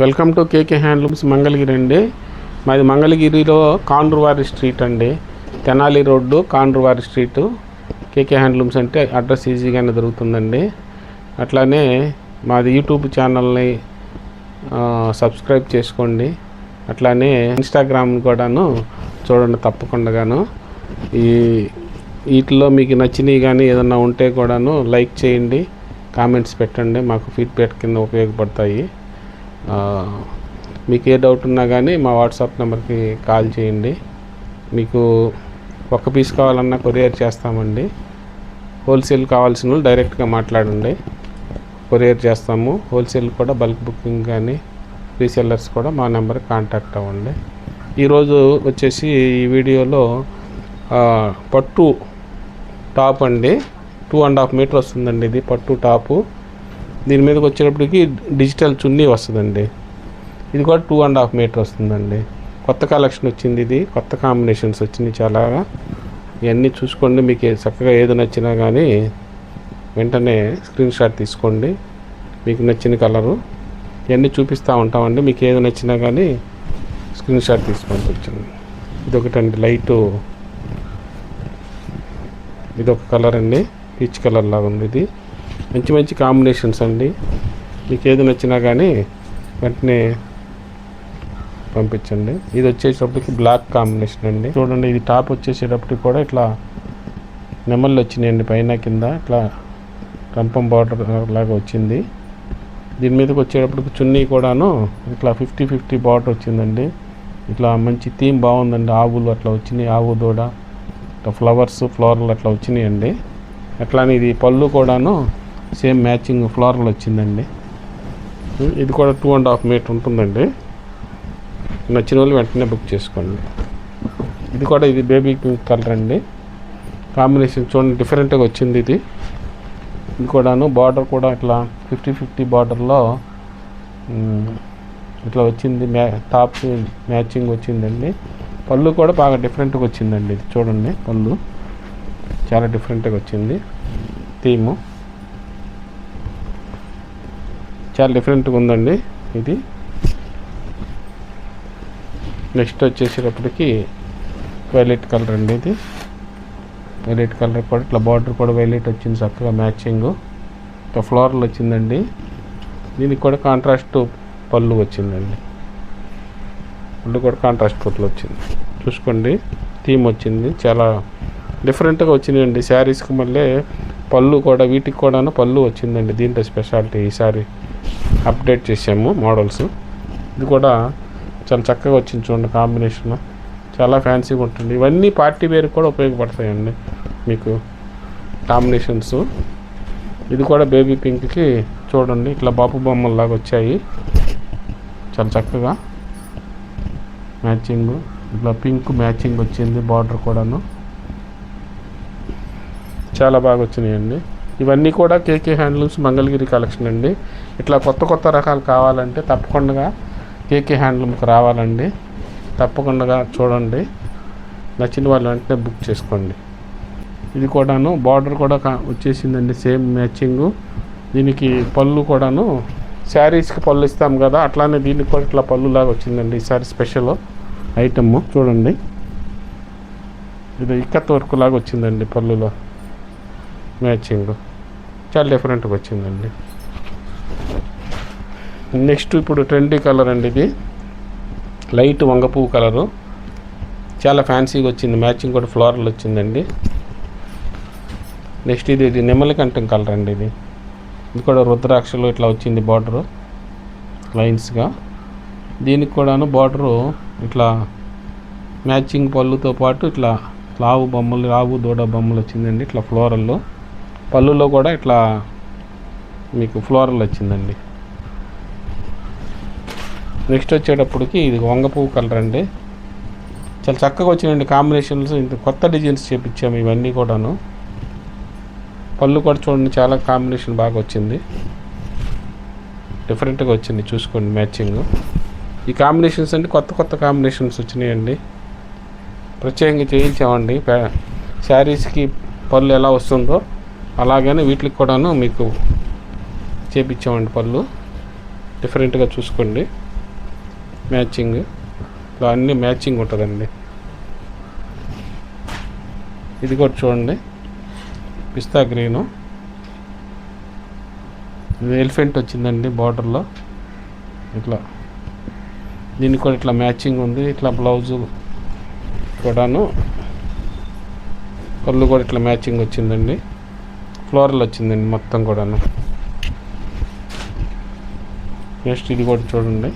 Welcome to KK handlooms Mangalagiri అండి. మాది మంగళగిరిలో కాండ్రువారి స్ట్రీట్ అండి. Tenali road Kandruvari street. KK handlooms అంటే అడ్రస్ ఈజీగానే దొరుకుతుందండి. అట్లానే మాది యూట్యూబ్ ఛానల్ని సబ్స్క్రైబ్ చేసుకోండి. అట్లానే ఇన్స్టాగ్రామ్ కూడాను చూడండి తప్పకుండాను ఈ వీటిలో మీకు నచ్చినవి కానీ ఏదన్నా ఉంటే కూడాను లైక్ చేయండి. కామెంట్స్ పెట్టండి. మాకు ఫీడ్బ్యాక్ కింద ఉపయోగపడతాయి. మీకు ఏ డౌట్ ఉన్నా కానీ మా వాట్సాప్ నెంబర్కి కాల్ చేయండి. మీకు ఒక పీస్ కావాలన్నా కొరియర్ చేస్తామండి. హోల్సేల్ కావాల్సిన వాళ్ళు డైరెక్ట్గా మాట్లాడండి. కొరియర్ చేస్తాము. హోల్సేల్ కూడా బల్క్ బుకింగ్ కానీ రీసెల్లర్స్ కూడా మా నెంబర్కి కాంటాక్ట్ అవ్వండి. ఈరోజు వచ్చేసి ఈ వీడియోలో పట్టు టాప్ అండి. టూ అండ్ హాఫ్ మీటర్ వస్తుందండి ఇది పట్టు టాపు. దీని మీదకి వచ్చేటప్పటికి డిజిటల్ చున్నీ వస్తుందండి. ఇది కూడా టూ అండ్ హాఫ్ మీటర్ వస్తుందండి. కొత్త కలెక్షన్ వచ్చింది ఇది. కొత్త కాంబినేషన్స్ వచ్చినాయి చాలా. ఇవన్నీ చూసుకోండి. మీకు చక్కగా ఏది నచ్చినా కానీ వెంటనే స్క్రీన్ షాట్ తీసుకోండి. మీకు నచ్చిన కలరు ఇవన్నీ చూపిస్తూ ఉంటామండి. మీకు ఏది నచ్చినా కానీ స్క్రీన్ షాట్ తీసుకొని వచ్చింది ఇది ఒకటండి లైటు. ఇది ఒక కలర్ అండి. పీచ్ కలర్ లాగా ఉంది ఇది. మంచి మంచి కాంబినేషన్స్ అండి. మీకు ఏది నచ్చినా కానీ వెంటనే పంపించండి. ఇది వచ్చేటప్పటికి బ్లాక్ కాంబినేషన్ అండి. చూడండి ఇది టాప్ వచ్చేసేటప్పటికి కూడా ఇట్లా నెమళ్ళు వచ్చినాయండి పైన కింద. ఇట్లా రంపం బార్డర్ లాగా వచ్చింది. దీని మీదకి వచ్చేటప్పటికి చున్నీ కూడాను ఇట్లా ఫిఫ్టీ ఫిఫ్టీ బార్డర్ వచ్చిందండి. ఇట్లా మంచి థీమ్ బాగుందండి. ఆవులు అట్లా వచ్చినాయి. ఆవు దూడ ఇట్లా ఫ్లవర్స్ ఫ్లోరల్ అట్లా వచ్చినాయండి. అట్లానే ఇది పళ్ళు కూడాను సేమ్ మ్యాచింగ్ ఫ్లోరల్ వచ్చిందండి. ఇది కూడా టూ అండ్ హాఫ్ మీటర్ ఉంటుందండి. నచ్చిన వాళ్ళు వెంటనే బుక్ చేసుకోండి. ఇది కూడా ఇది బేబీ పింక్ కలర్ అండి. కాంబినేషన్ చూడండి డిఫరెంట్గా వచ్చింది ఇది. ఇది కూడాను బార్డర్ కూడా ఇట్లా ఫిఫ్టీ ఫిఫ్టీ బార్డర్లో ఇట్లా వచ్చింది మ్యా టాప్ మ్యాచింగ్ వచ్చిందండి. పళ్ళు కూడా బాగా డిఫరెంట్గా వచ్చిందండి ఇది చూడండి పళ్ళు. చాలా డిఫరెంట్గా వచ్చింది. థీము చాలా డిఫరెంట్గా ఉందండి ఇది. నెక్స్ట్ వచ్చేసేటప్పటికి వైలెట్ కలర్ అండి ఇది. వైలెట్ కలర్ కూడా ఇట్లా బార్డర్ కూడా వైలెట్ వచ్చింది చక్కగా మ్యాచింగ్ ఇట్లా ఫ్లోరల్ వచ్చిందండి. దీనికి కూడా కాంట్రాస్ట్ పళ్ళు వచ్చిందండి. పళ్ళు కూడా కాంట్రాస్ట్ పళ్ళు వచ్చింది. చూసుకోండి థీమ్ వచ్చింది. చాలా డిఫరెంట్గా వచ్చినాయండి. శారీస్కి మళ్ళీ పళ్ళు కూడా వీటికి కూడా పళ్ళు వచ్చిందండి. దీంట్లో స్పెషాలిటీ ఈసారి అప్డేట్ చేసాము మోడల్స్. ఇది కూడా చాలా చక్కగా వచ్చింది చూడండి కాంబినేషన్ చాలా ఫ్యాన్సీగా ఉంటుంది. ఇవన్నీ పార్టీ వేర్ కూడా ఉపయోగపడతాయండి మీకు కాంబినేషన్స్. ఇది కూడా బేబీ పింక్కి చూడండి ఇట్లా బాపు బొమ్మల్లాగా వచ్చాయి. చాలా చక్కగా మ్యాచింగ్ ఇట్లా పింక్ మ్యాచింగ్ వచ్చింది బార్డర్ కూడాను. చాలా బాగా వచ్చినాయండి. ఇవన్నీ కూడా కేకే హ్యాండ్లూమ్స్ మంగళగిరి కలెక్షన్ అండి. ఇట్లా కొత్త కొత్త రకాలు కావాలంటే తప్పకుండా కేకే హ్యాండ్లూమ్కి రావాలండి. తప్పకుండా చూడండి. నచ్చిన వాళ్ళు వెంటనే బుక్ చేసుకోండి. ఇది కూడాను బార్డర్ కూడా కా- వచ్చేసిందండి సేమ్ మ్యాచింగు. దీనికి పళ్ళు కూడాను శారీస్కి పళ్ళు ఇస్తాం కదా అట్లానే దీనికి కూడా ఇట్లా పళ్ళు లాగా వచ్చిందండి ఈసారి స్పెషల్ ఐటమ్ చూడండి. ఇది ఇక్కత్ వర్క్ లాగా వచ్చిందండి పళ్ళులో మ్యాచింగ్. చాలా డిఫరెంట్గా వచ్చిందండి. నెక్స్ట్ ఇప్పుడు ట్రెండీ కలర్ అండి ఇది. లైట్ వంగపువ్వు కలరు చాలా ఫ్యాన్సీగా వచ్చింది. మ్యాచింగ్ కూడా ఫ్లోరల్ వచ్చిందండి. నెక్స్ట్ ఇది ఇది నెమలికంఠం కలర్ అండి ఇది. ఇది కూడా రుద్రాక్షలు ఇట్లా వచ్చింది బార్డరు లైన్స్గా దీనికి కూడాను బార్డరు ఇట్లా మ్యాచింగ్ పళ్ళుతో పాటు ఇట్లా లావు బొమ్మలు లావు దూడ బొమ్మలు వచ్చిందండి. ఇట్లా ఫ్లోరల్లో పళ్ళులో కూడా ఇట్లా మీకు ఫ్లోరల్ వచ్చిందండి. నెక్స్ట్ వచ్చేటప్పటికి ఇది వంగ పువ్వు కలర్ అండి. చాలా చక్కగా వచ్చినండి కాంబినేషన్స్. ఇంత కొత్త డిజైన్స్ చేపించాము ఇవన్నీ కూడాను. పళ్ళు కూడా చూడండి చాలా కాంబినేషన్ బాగా వచ్చింది. డిఫరెంట్గా వచ్చింది చూసుకోండి మ్యాచింగ్ ఈ కాంబినేషన్స్ అండి కొత్త కొత్త కాంబినేషన్స్ వచ్చినాయండి. ప్రత్యేకంగా చేయించామండి. శారీస్కి పళ్ళు ఎలా వస్తుందో. అలాగనే వీటికి కూడాను మీకు చేపించామండి పళ్ళు. డిఫరెంట్గా చూసుకోండి. మ్యాచింగ్ ఇలా అన్ని మ్యాచింగ్ ఉంటుందండి. ఇది కూడా చూడండి. పిస్తా గ్రీను ఇది ఎలిఫెంట్ వచ్చిందండి బార్డర్లో ఇట్లా. దీనికి కూడా ఇట్లా మ్యాచింగ్ ఉంది. ఇట్లా బ్లౌజు కూడాను. పళ్ళు కూడా ఇట్లా మ్యాచింగ్ వచ్చిందండి. ఫ్లోరల్ వచ్చిందండి మొత్తం కూడాను. నెక్స్ట్ ఇది కూడా చూడండి.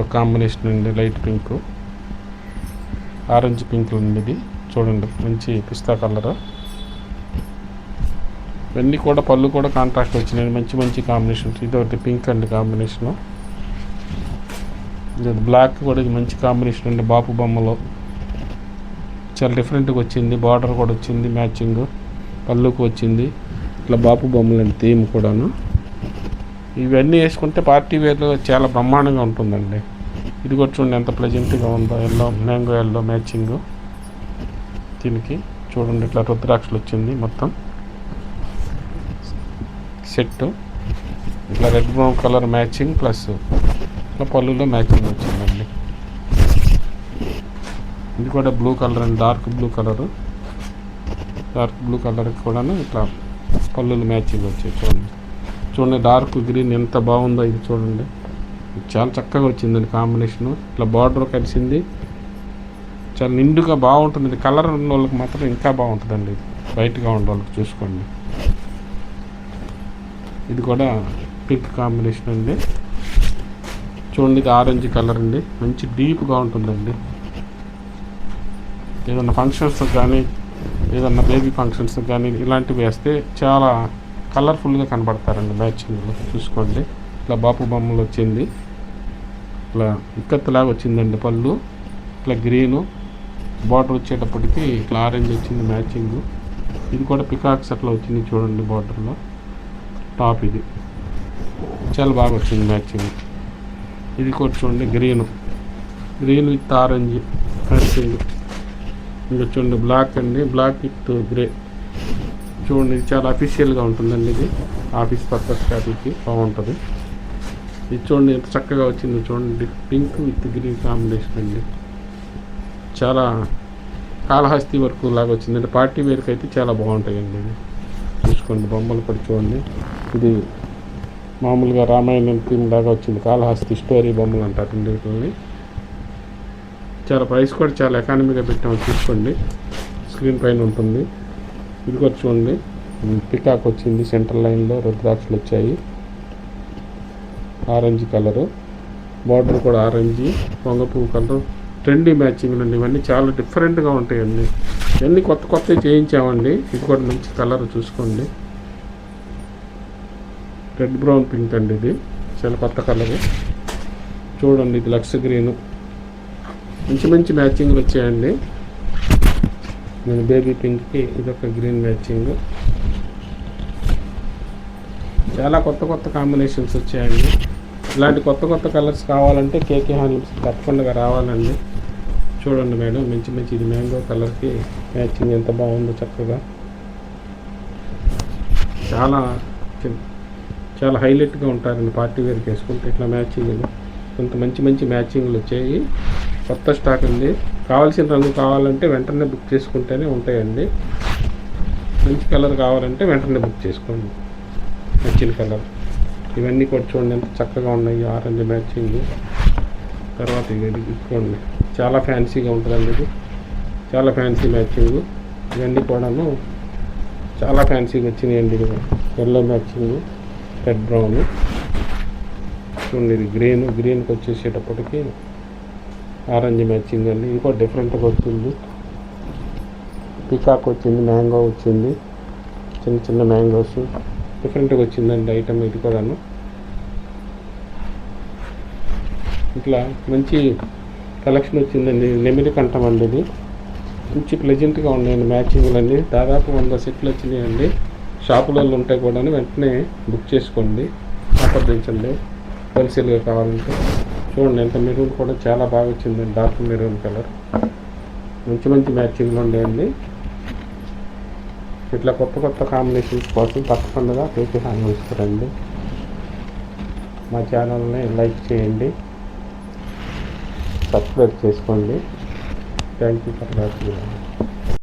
ఒక కాంబినేషన్ అండి లైట్ పింక్ ఆరెంజ్ పింక్ ఉంది ఇది. చూడండి మంచి పిస్తా కలర్ ఇవన్నీ కూడా పళ్ళు కూడా కాంట్రాక్ట్ వచ్చినాయి. మంచి మంచి కాంబినేషన్స్ ఇది ఒకటి పింక్ అండి కాంబినేషను ఇది బ్లాక్ కూడా ఇది మంచి కాంబినేషన్ అండి బాపు బొమ్మలో. చాలా డిఫరెంట్గా వచ్చింది. బార్డర్ కూడా వచ్చింది మ్యాచింగ్ పళ్ళుకు వచ్చింది. ఇట్లా బాపు బొమ్మలండి థీమ్ కూడాను. ఇవన్నీ వేసుకుంటే పార్టీ వేర్లో చాలా బ్రహ్మాండంగా ఉంటుందండి. ఇది కూడా చూడండి ఎంత ప్లెజెంట్గా ఉందో. ఎల్లో మ్యాంగో ఎల్లో మ్యాచింగ్ దీనికి చూడండి ఇట్లా రుద్రాక్షలు వచ్చింది మొత్తం. సెట్ ఇట్లా red brown colour matching plus ఇట్లా పళ్ళులో మ్యాచింగ్ వచ్చిందండి. ఇది కూడా బ్లూ కలర్ అండి. Dark blue colour dark blue colour కూడాను ఇట్లా పళ్ళులు మ్యాచింగ్ వచ్చాయి చూడండి. చూడండి డార్క్ గ్రీన్ ఎంత బాగుందో ఇది చూడండి. చాలా చక్కగా వచ్చిందండి కాంబినేషను. ఇట్లా బార్డర్ కలిసింది. చాలా నిండుగా బాగుంటుంది. ఇది కలర్ ఉన్న వాళ్ళకి మాత్రం ఇంకా బాగుంటుందండి ఇది. బయటగా ఉండే వాళ్ళకి చూసుకోండి. ఇది కూడా పింక్ కాంబినేషన్ అండి. చూడండి ఇది ఆరెంజ్ కలర్ అండి. మంచి డీప్గా ఉంటుందండి. ఏదన్నా ఫంక్షన్స్ కానీ ఏదన్నా బేబీ ఫంక్షన్స్ కానీ ఇలాంటివి వేస్తే చాలా కలర్ఫుల్గా కనబడతారండి మ్యాచింగ్లో చూసుకోండి. ఇట్లా బాపు బొమ్మలు వచ్చింది. ఇట్లా ఇక్కత్తులాగా వచ్చిందండి పళ్ళు. ఇట్లా గ్రీను బార్డర్ వచ్చేటప్పటికి ఇట్లా ఆరెంజ్ వచ్చింది మ్యాచింగ్ ఇది కూడా పికాక్స్ అట్లా వచ్చింది చూడండి బార్డర్లో టాప్ ఇది. చాలా బాగా వచ్చింది మ్యాచింగ్ ఇది కూడా చూడండి green green with orange matching ఇంకా చూడండి బ్లాక్ అండి. బ్లాక్ విత్ గ్రే చూడండి ఇది చాలా అఫీషియల్గా ఉంటుందండి ఇది. ఆఫీస్ పర్పస్ వాటికి బాగుంటుంది. ఇది చూడండి ఎంత చక్కగా వచ్చింది చూడండి. పింక్ విత్ గ్రీన్ కాంబినేషన్ అండి. చాలా కాళహస్తి వరకు లాగా వచ్చిందండి పార్టీ వేర్కి అయితే చాలా బాగుంటాయండి ఇది చూసుకోండి బొమ్మలు కూడా చూడండి. ఇది మామూలుగా రామాయణం థీమ్ లాగా వచ్చింది. కాళహస్తి స్టోరీ బొమ్మలు అంటారండి వీటిని చాలా ప్రైస్ కూడా చాలా ఎకానమీగా పెట్టాము. చూసుకోండి. స్క్రీన్ పైన ఉంటుంది. ఇది కూడా చూడండి. పికాక్ వచ్చింది. సెంటర్ లైన్లో రుద్రాక్షలు వచ్చాయి. Orange colour. బార్డర్ కూడా ఆరెంజ్. పొంగపువ్వు కలర్. ట్రెండీ మ్యాచింగ్ అండి. ఇవన్నీ చాలా డిఫరెంట్గా ఉంటాయండి. ఇవన్నీ కొత్త కొత్తవి చేయించామండి. ఇది కూడా మంచి కలర్ చూసుకోండి. రెడ్ బ్రౌన్ పింక్ అండి ఇది. చాలా కొత్త కలర్. చూడండి ఇది లక్స్ గ్రీన్. మంచి మంచి మ్యాచింగ్లు వచ్చాయండి. నేను బేబీ పింక్కి ఇదొక గ్రీన్ మ్యాచింగ్. చాలా కొత్త కొత్త కాంబినేషన్స్ వచ్చాయండి. ఇలాంటి కొత్త కొత్త కలర్స్ కావాలంటే కేకే హ్యాండ్లూమ్స్ తప్పకుండా రావాలండి. చూడండి మేడం మంచి మంచి ఇది మ్యాంగో కలర్కి మ్యాచింగ్ ఎంత బాగుందో చక్కగా. చాలా చాలా హైలైట్గా ఉంటారండి పార్టీ వేర్కి వేసుకుంటే ఇట్లా మ్యాచింగ్లు. కొంత మంచి మంచి మ్యాచింగ్లు వచ్చాయి. కొత్త స్టాక్ ఉంది. కావాల్సిన రంగు కావాలంటే వెంటనే బుక్ చేసుకుంటేనే ఉంటాయండి. మంచి కలర్ కావాలంటే వెంటనే బుక్ చేసుకోండి. నచ్చిన కలర్ ఇవన్నీ కూడా చూడండి ఎంత చక్కగా ఉన్నాయి. ఆరెంజ్ మ్యాచింగ్ తర్వాత ఇది చూడండి చాలా ఫ్యాన్సీగా ఉంటుందండి ఇది. చాలా ఫ్యాన్సీ మ్యాచింగ్ ఇవన్నీ కూడాను చాలా ఫ్యాన్సీగా వచ్చినాయండి ఇది ఎల్లో మ్యాచింగ్ రెడ్ బ్రౌన్ చూడండి ఇది గ్రీన్ గ్రీన్కి వచ్చేసేటప్పటికి ఆరెంజ్ మ్యాచింగ్ అండి ఇది కూడా డిఫరెంట్గా వచ్చింది. పికాక్ వచ్చింది మ్యాంగో వచ్చింది. చిన్న చిన్న మ్యాంగోస్ డిఫరెంట్గా వచ్చిందండి ఐటమ్ ఇది కూడాను. ఇట్లా మంచి కలెక్షన్ వచ్చిందండి. నెమిలి కంఠం అండి ఇది. మంచి ప్లెజెంట్గా ఉన్నాయండి మ్యాచింగ్లు అండి దాదాపు వంద సెట్లు వచ్చినాయండి. షాపులలో ఉంటాయి కూడా వెంటనే బుక్ చేసుకోండి. సంప్రదించండి హోల్సేల్గా కావాలంటే. చూడండి ఎంత మెరూన్ కూడా చాలా బాగా వచ్చిందండి డార్క్ మెరూన్ కలర్. మంచి మంచి మ్యాచింగ్లు ఉండేయండి ఇట్లా కొత్త కొత్త కాంబినేషన్స్ కోసం తప్పకుండా కేకే హాంగ్ ఇస్తారండి మా ఛానల్ని లైక్ చేయండి. సబ్స్క్రైబ్ చేసుకోండి. Thank you for watching.